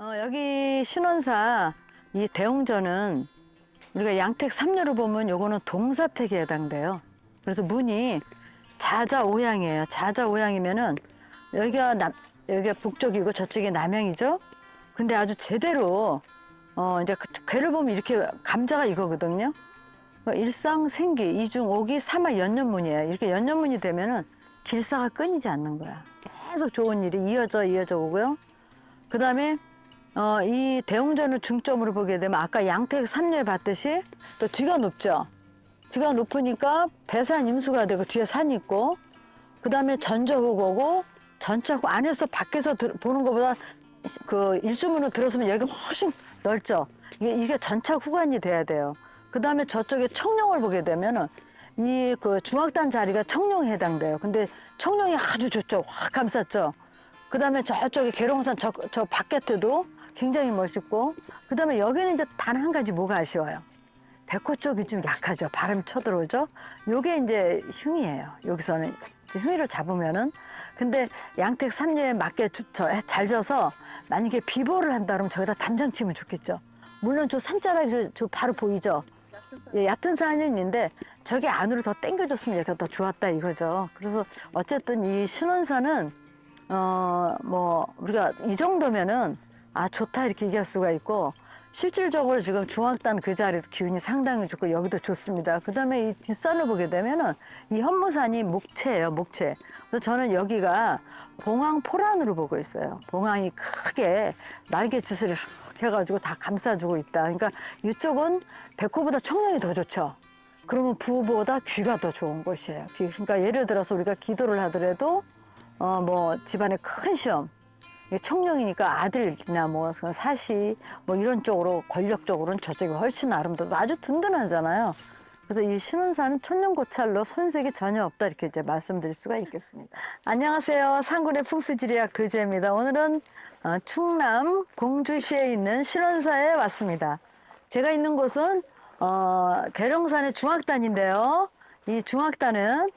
어, 여기 신원사 이 대웅전은 우리가 양택 삼류로 보면 요거는 동사택에 해당돼요. 그래서 문이 자자오양이에요. 자자오양이면은 여기가 남 여기가 북쪽이고 저쪽이 남양이죠. 근데 아주 제대로 어 이제 그 괴를 보면 이렇게 감자가 이거거든요. 어, 일상 생기 이중 오기 삼화 연년문이에요. 이렇게 연년문이 되면은 길사가 끊이지 않는 거야. 계속 좋은 일이 이어져 이어져 오고요. 그다음에 어, 이 대웅전을 중점으로 보게 되면 아까 양택 삼류에 봤듯이 또 뒤가 높죠. 뒤가 높으니까 배산 임수가 되고 뒤에 산이 있고 그다음에 전저호고고 전차고 안에서 밖에서 들- 보는 것보다 그 일주문으로 들어서면 여기가 훨씬 넓죠. 이게, 이게 전차 후관이 돼야 돼요. 그 다음에 저쪽에 청룡을 보게 되면은 이 그 중앙단 자리가 청룡에 해당돼요. 근데 청룡이 아주 좋죠. 확 감쌌죠. 그 다음에 저쪽에 계룡산 저, 저 바깥에도 굉장히 멋있고 그다음에 여기는 이제 단 한 가지 뭐가 아쉬워요. 백호 쪽이 좀 약하죠. 바람이 쳐들어오죠. 요게 이제 흉이에요. 여기서는 흉이를 잡으면은 근데 양택 삼류에 맞게 잘 져서 만약에 비보를 한다 그러면 저기다 담장 치면 좋겠죠. 물론 저 산자락이 저, 저 바로 보이죠. 예, 얕은 있는데 저기 안으로 더 당겨줬으면 여기가 더 좋았다 이거죠. 그래서 어쨌든 이 신원사는 어 뭐 우리가 이 정도면은 아 좋다 이렇게 얘기할 수가 있고 실질적으로 지금 중앙단 그 자리도 기운이 상당히 좋고 여기도 좋습니다. 그 다음에 이 뒷산을 보게 되면은 이 현무산이 목체예요, 목체. 그래서 저는 여기가 봉황 포란으로 보고 있어요. 봉황이 크게 날개짓을 해가지고 다 감싸주고 있다. 그러니까 이쪽은 백호보다 청량이 더 좋죠. 그러면 부보다 귀가 더 좋은 곳이에요. 귀. 그러니까 예를 들어서 우리가 기도를 하더라도 어 뭐 집안에 큰 시험 청룡이니까 아들이나 뭐 사시 뭐 이런 쪽으로 권력적으로는 저쪽이 훨씬 아름답고 아주 든든하잖아요. 그래서 이 신운사는 천년고찰로 손색이 전혀 없다 이렇게 이제 말씀드릴 수가 있겠습니다. 안녕하세요. 상군의 풍수지리학 교재입니다. 오늘은 어, 충남 공주시에 있는 신원사에 왔습니다. 제가 있는 곳은 어, 계룡산의 중학단인데요. 이 중학단은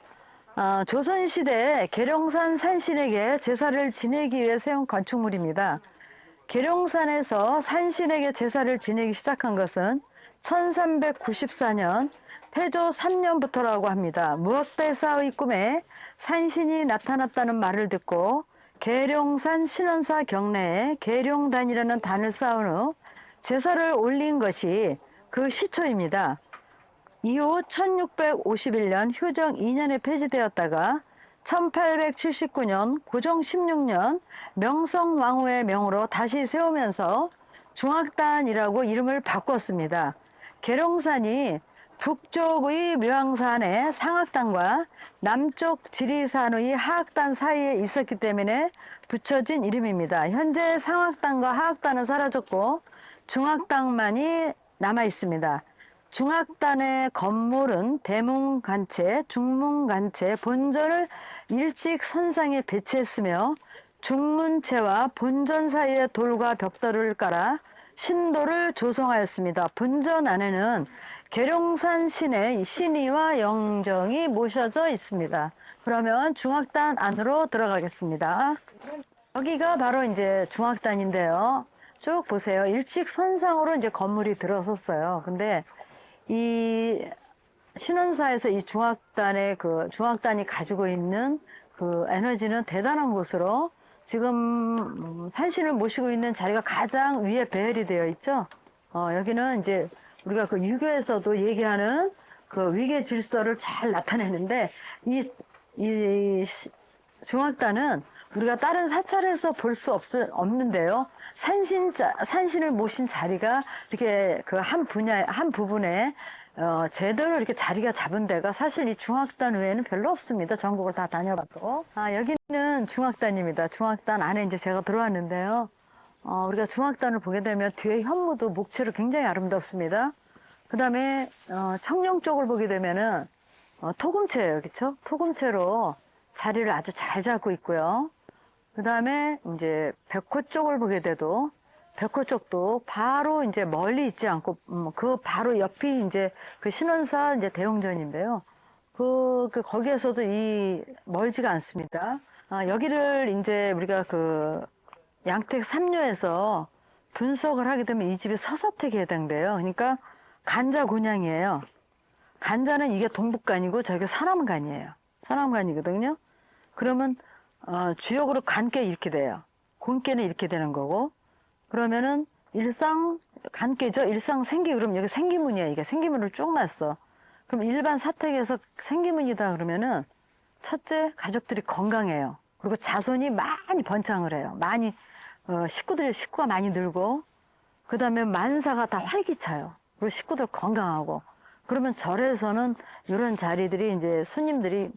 어, 조선시대 계룡산 산신에게 제사를 지내기 위해 세운 건축물입니다. 계룡산에서 산신에게 제사를 지내기 시작한 것은 1394년 태조 3년부터라고 합니다. 무학대사의 꿈에 산신이 나타났다는 말을 듣고 계룡산 신원사 경내에 계룡단이라는 단을 쌓은 후 제사를 올린 것이 그 시초입니다. 이후 1651년 효정 2년에 폐지되었다가 1879년 고종 16년 명성 왕후의 명으로 다시 세우면서 중학단이라고 이름을 바꿨습니다. 계룡산이 북쪽의 묘항산의 상악단과 남쪽 지리산의 하악단 사이에 있었기 때문에 붙여진 이름입니다. 현재 상악단과 하악단은 사라졌고 중학단만이 남아 있습니다. 중학단의 건물은 대문관체, 중문관체, 본전을 일찍 선상에 배치했으며 중문체와 본전 사이에 돌과 벽돌을 깔아 신도를 조성하였습니다. 본전 안에는 계룡산 신의 신의와 영정이 모셔져 있습니다. 그러면 중학단 안으로 들어가겠습니다. 여기가 바로 이제 중학단인데요. 쭉 보세요. 일찍 선상으로 이제 건물이 들어섰어요. 근데 이 신원사에서 이 중학단의 그 중학단이 가지고 있는 그 에너지는 대단한 곳으로 지금 음, 산신을 모시고 있는 자리가 가장 위에 배열이 되어 있죠. 어, 여기는 이제 우리가 그 유교에서도 얘기하는 그 위계 질서를 잘 나타내는데 이, 이 시- 중학단은 우리가 다른 사찰에서 볼수 없는데요. 산신자, 산신을 모신 자리가 이렇게 그 한 분야, 한 부분에 어, 제대로 이렇게 자리가 잡은 데가 사실 이 중학단 외에는 별로 없습니다. 전국을 다 다녀봤고. 아, 여기는 중학단입니다. 중학단 안에 이제 제가 들어왔는데요. 어, 우리가 중학단을 보게 되면 뒤에 현무도 목체로 굉장히 아름답습니다. 그 다음에, 어, 청룡 쪽을 보게 되면은, 어, 토금체예요. 그쵸? 토금체로 자리를 아주 잘 잡고 있고요. 그 다음에 이제 백호 쪽을 보게 돼도 백호 쪽도 바로 이제 멀리 있지 않고 음, 그 바로 옆이 이제 그 신원사 이제 대웅전인데요. 그, 그 거기에서도 이 멀지가 않습니다. 아, 여기를 이제 우리가 그 양택 삼류에서 분석을 하게 되면 이 집이 서사택에 해당돼요. 그러니까 간자 곤양이에요. 간자는 이게 동북간이고 저게 서남간이에요. 서남간이거든요. 그러면 어, 주역으로 간께 이렇게 돼요. 곤께는 이렇게 되는 거고 그러면은 일상 간께죠. 일상 생기 그럼 여기 생기문이야 이게 생기문으로 쭉 났어. 그럼 일반 사택에서 생기문이다 그러면은 첫째 가족들이 건강해요. 그리고 자손이 많이 번창을 해요. 많이 어, 식구들이 식구가 많이 늘고 그 다음에 만사가 다 활기차요. 그리고 식구들 건강하고 그러면 절에서는 이런 자리들이 이제 손님들이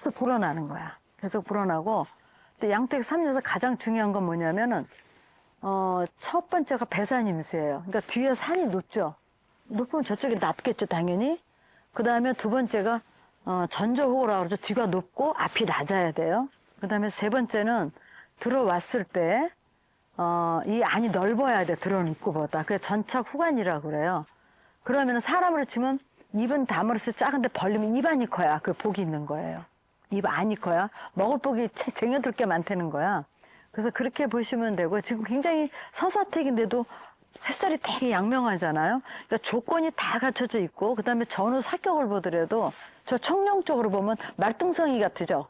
계속 불어나는 거야. 계속 불어나고 또 양택 삼녀에서 가장 중요한 건 뭐냐면은 어, 첫 번째가 배산 임수예요. 그러니까 뒤에 산이 높죠. 높으면 저쪽이 낮겠죠, 당연히. 그 다음에 두 번째가 어, 전저호라 그러죠. 뒤가 높고 앞이 낮아야 돼요. 그 다음에 세 번째는 들어왔을 때, 어, 이 안이 넓어야 돼, 들어오는 입구보다. 그게 전착 후관이라고 그래요. 그러면 사람으로 치면 입은 다물어서 작은데 벌리면 입안이 커야 그 복이 있는 거예요. 입 안이 커야 먹을 복이 채- 쟁여둘 게 많다는 거야. 그래서 그렇게 보시면 되고 지금 굉장히 서사택인데도 햇살이 되게 양명하잖아요. 그러니까 조건이 다 갖춰져 있고 그다음에 전후 사격을 보더라도 저 청룡 쪽으로 보면 말등성이 같으죠.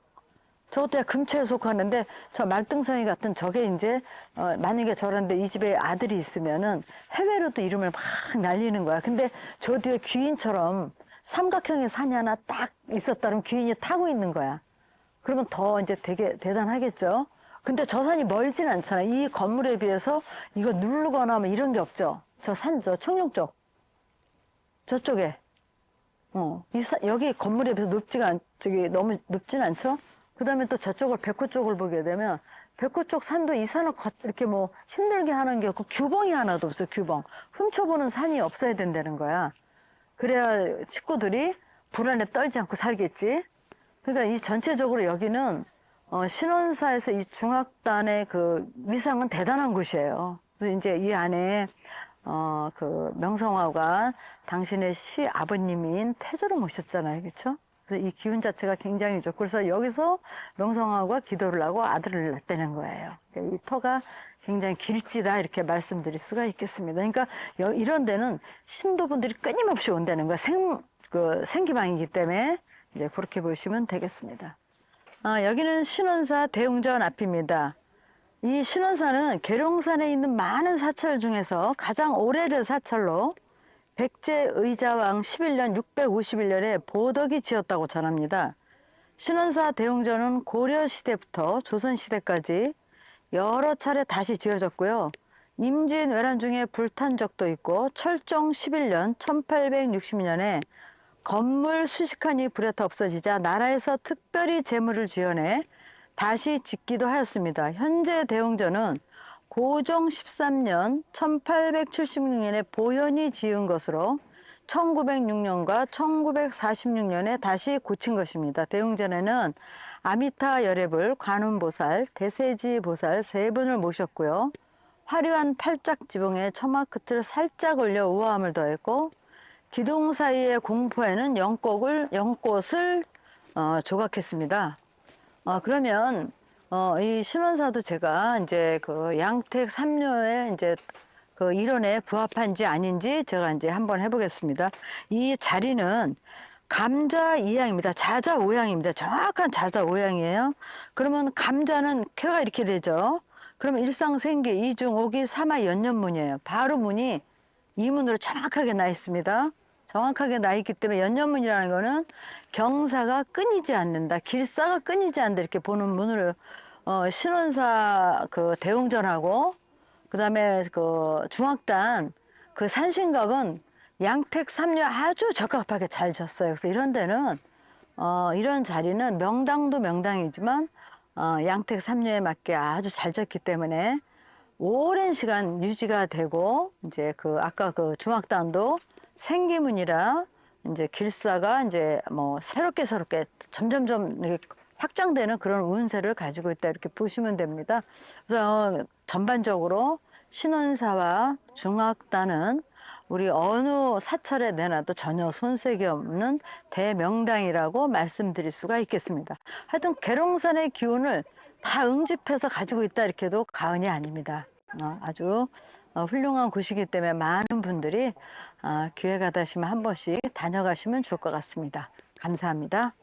저것도 금체에 속하는데 저 말등성이 같은 저게 이제 어, 만약에 저런데 이 집에 아들이 있으면은 해외로도 이름을 막 날리는 거야. 근데 저 뒤에 귀인처럼 삼각형의 산이 하나 딱 있었다면 귀인이 타고 있는 거야. 그러면 더 이제 되게 대단하겠죠. 근데 저 산이 멀진 않잖아요. 이 건물에 비해서 이거 누르거나 뭐 이런 게 없죠. 저 산, 저 청룡 쪽. 저쪽에. 어, 이 산, 여기 건물에 비해서 높지가 않, 저기 너무 높진 않죠? 그 다음에 또 저쪽을 백호 쪽을 보게 되면 백호 쪽 산도 이 산을 걷- 이렇게 뭐 힘들게 하는 게 없고 규봉이 하나도 없어, 규봉. 훔쳐보는 산이 없어야 된다는 거야. 그래야 식구들이 불안에 떨지 않고 살겠지. 그러니까 이 전체적으로 여기는 어, 신원사에서 이 중학단의 그 위상은 대단한 곳이에요. 그래서 이제 이 안에 어, 그 명성화가 당신의 시 아버님인 태조를 모셨잖아요. 그렇죠? 그래서 이 기운 자체가 굉장히 좋고 그래서 여기서 명성화가 기도를 하고 아들을 낳다는 거예요. 그러니까 이 터가 굉장히 길지다 이렇게 말씀드릴 수가 있겠습니다. 그러니까 여- 이런 데는 신도분들이 끊임없이 온다는 거야. 생, 그 생기방이기 때문에 이제 그렇게 보시면 되겠습니다. 아, 여기는 신원사 대웅전 앞입니다. 이 신원사는 계룡산에 있는 많은 사찰 중에서 가장 오래된 사찰로 백제 의자왕 11년 651년에 보덕이 지었다고 전합니다. 신원사 대웅전은 고려 시대부터 조선 시대까지 여러 차례 다시 지어졌고요. 임진 외란 중에 불탄 적도 있고 철종 11년 1860년에 건물 수십 칸이 불에 타 없어지자 나라에서 특별히 재물을 지원해 다시 짓기도 하였습니다. 현재 대웅전은 고종 13년 1876년에 보현이 지은 것으로 1906년과 1946년에 다시 고친 것입니다. 대웅전에는 아미타 열애불, 관음보살, 대세지보살 세 분을 모셨고요. 화려한 팔짝 지붕에 처마 끝을 살짝 올려 우아함을 더했고 기둥 사이의 공포에는 연꽃을 연꽃을 어, 조각했습니다. 어, 그러면 어, 이 신원사도 제가 이제 그 양택 삼녀의 이제 그 이론에 부합한지 아닌지 제가 이제 한번 해보겠습니다. 이 자리는 감자 이양입니다. 자자 오양입니다. 정확한 자자 오양이에요. 그러면 감자는 쾌가 이렇게 되죠. 그러면 일상생계 이중 오기 삼화 연년문이에요. 바로 문이 이 문으로 정확하게 나 있습니다. 정확하게 나 있기 때문에 연년문이라는 거는 경사가 끊이지 않는다. 길사가 끊이지 않는다. 이렇게 보는 문으로 어, 신원사 그 대웅전하고 그다음에 그 중학단 그 산신각은 양택 삼녀 아주 적합하게 잘 졌어요. 그래서 이런 데는 어, 이런 자리는 명당도 명당이지만 어, 양택 삼녀에 맞게 아주 잘 졌기 때문에 오랜 시간 유지가 되고 이제 그 아까 그 중학단도 생기문이라 이제 길사가 이제 뭐 새롭게 새롭게 점점점 이렇게 확장되는 그런 운세를 가지고 있다 이렇게 보시면 됩니다. 그래서 전반적으로 신원사와 중학단은 우리 어느 사찰에 내놔도 전혀 손색이 없는 대명당이라고 말씀드릴 수가 있겠습니다. 하여튼 계룡산의 기운을 다 응집해서 가지고 있다 이렇게 해도 과언이 아닙니다. 어, 아주 어, 훌륭한 곳이기 때문에 많은 분들이 어, 기회가 되시면 한 번씩 다녀가시면 좋을 것 같습니다. 감사합니다.